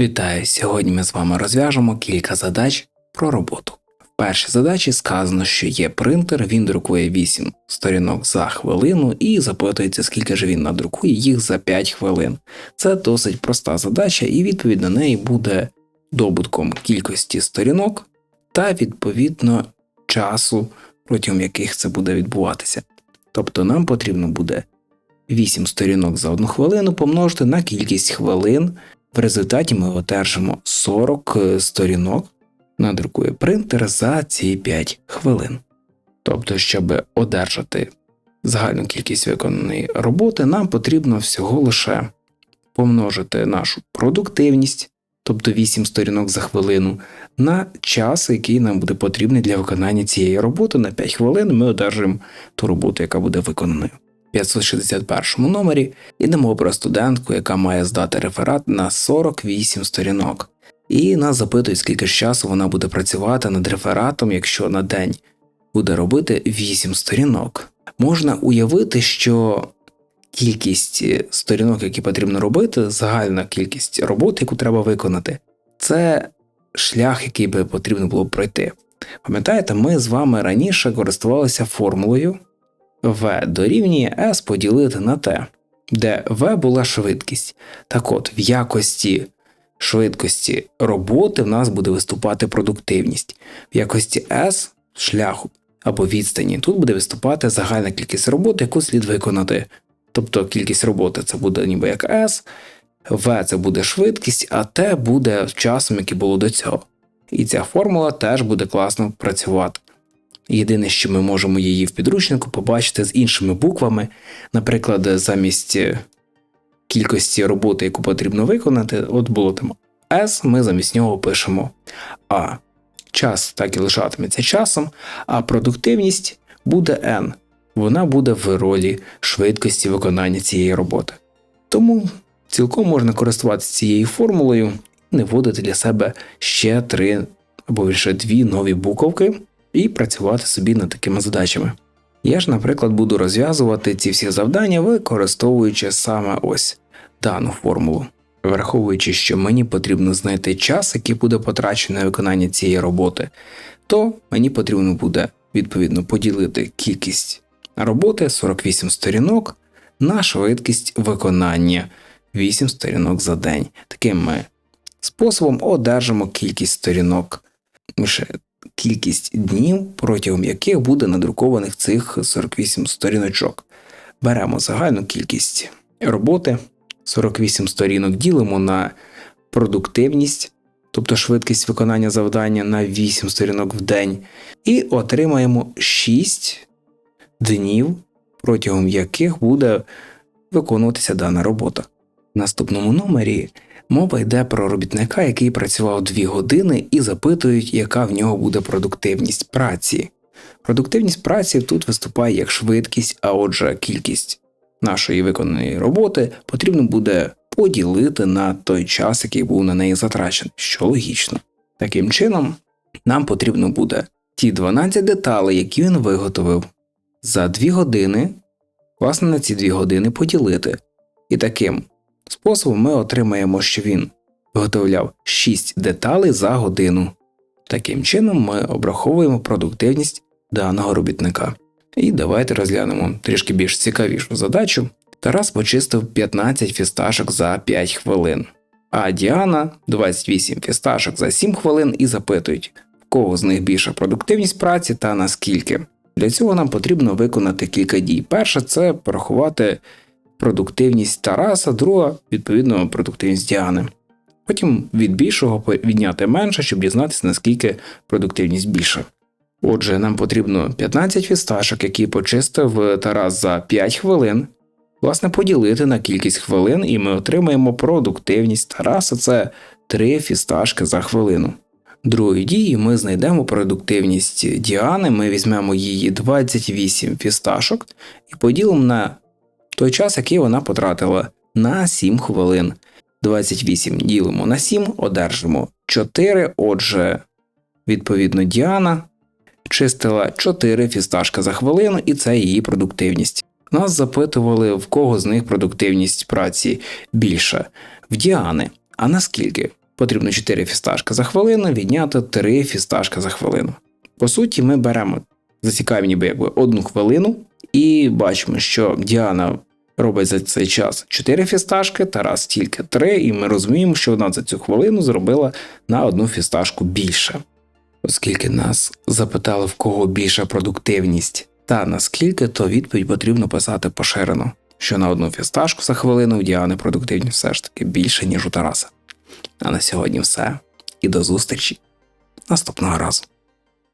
Вітаю! Сьогодні ми з вами розв'яжемо кілька задач про роботу. В першій задачі сказано, що є принтер, він друкує 8 сторінок за хвилину і запитується, скільки ж він надрукує їх за 5 хвилин. Це досить проста задача, і відповідь на неї буде добутком кількості сторінок та відповідно часу, протягом яких це буде відбуватися. Тобто нам потрібно буде 8 сторінок за 1 хвилину помножити на кількість хвилин. В результаті ми одержимо 40 сторінок, надрукує принтер за ці 5 хвилин. Тобто, щоб одержати загальну кількість виконаної роботи, нам потрібно всього лише помножити нашу продуктивність, тобто 8 сторінок за хвилину, на час, який нам буде потрібний для виконання цієї роботи. На 5 хвилин ми одержимо ту роботу, яка буде виконаною. 561 номері йдемо про студентку, яка має здати реферат на 48 сторінок. І нас запитують, скільки ж часу вона буде працювати над рефератом, якщо на день буде робити 8 сторінок. Можна уявити, що кількість сторінок, які потрібно робити, загальна кількість роботи, яку треба виконати, це шлях, який би потрібно було пройти. Пам'ятаєте, ми з вами раніше користувалися формулою v дорівнює s поділити на t, де v була швидкість. Так от, в якості швидкості роботи в нас буде виступати продуктивність, в якості s шляху або відстані тут буде виступати загальна кількість роботи, яку слід виконати. Тобто кількість роботи це буде ніби як S, V це буде швидкість, а T буде часом, який було до цього. І ця формула теж буде класно працювати. Єдине, що ми можемо її в підручнику побачити з іншими буквами, наприклад, замість кількості роботи, яку потрібно виконати, от було там S, ми замість нього пишемо А. Час так і лишатиметься часом, а продуктивність буде N. Вона буде в ролі швидкості виконання цієї роботи. Тому цілком можна користуватися цією формулою і не вводити для себе ще три або більше дві нові буковки і працювати собі над такими задачами. Я ж, наприклад, буду розв'язувати ці всі завдання, використовуючи саме ось дану формулу. Враховуючи, що мені потрібно знайти час, який буде потрачений на виконання цієї роботи, то мені потрібно буде відповідно поділити кількість роботи 48 сторінок на швидкість виконання 8 сторінок за день. Таким ми способом одержимо кількість сторінок лише кількість днів, протягом яких буде надрукованих цих 48 сторіночок. Беремо загальну кількість роботи, 48 сторінок ділимо на продуктивність, тобто швидкість виконання завдання на 8 сторінок в день, і отримаємо 6 днів, протягом яких буде виконуватися дана робота. В наступному номері Мова йде про робітника, який працював 2 години, і запитують, яка в нього буде продуктивність праці. Продуктивність праці тут виступає як швидкість, а отже, кількість нашої виконаної роботи потрібно буде поділити на той час, який був на неї затрачений, що логічно. Таким чином, нам потрібно буде ті 12 деталей, які він виготовив, за 2 години, власне, на ці 2 години поділити. І таким способом ми отримаємо, що він виготовляв 6 деталей за годину. Таким чином ми обраховуємо продуктивність даного робітника. І давайте розглянемо трішки більш цікавішу задачу. Тарас почистив 15 фісташок за 5 хвилин, а Діана 28 фісташок за 7 хвилин і запитують, в кого з них більша продуктивність праці та наскільки. Для цього нам потрібно виконати кілька дій. Перше це порахувати продуктивність Тараса, друга, відповідно, продуктивність Діани. Потім від більшого відняти менше, щоб дізнатися, наскільки продуктивність більша. Отже, нам потрібно 15 фісташок, які почистив Тарас за 5 хвилин, власне, поділити на кількість хвилин, і ми отримаємо продуктивність Тараса це 3 фісташки за хвилину. Другою дією ми знайдемо продуктивність Діани, ми візьмемо її 28 фісташок і поділимо на той час, який вона потратила на 7 хвилин. 28 ділимо на 7, одержимо 4. Отже, відповідно, Діана чистила 4 фісташка за хвилину, і це її продуктивність. Нас запитували, в кого з них продуктивність праці більша в Діани. А наскільки? потрібно 4 фісташки за хвилину, відняти 3 фісташки за хвилину. По суті, ми беремо, засікаємо ніби якби одну хвилину, і бачимо, що Діана робить за цей час 4 фісташки, Тарас тільки 3, і ми розуміємо, що вона за цю хвилину зробила на одну фісташку більше. Оскільки нас запитали, в кого більша продуктивність та наскільки, то відповідь потрібно писати поширено, що на одну фісташку за хвилину в Діани продуктивність все ж таки більше, ніж у Тараса. А на сьогодні все. І до зустрічі наступного разу.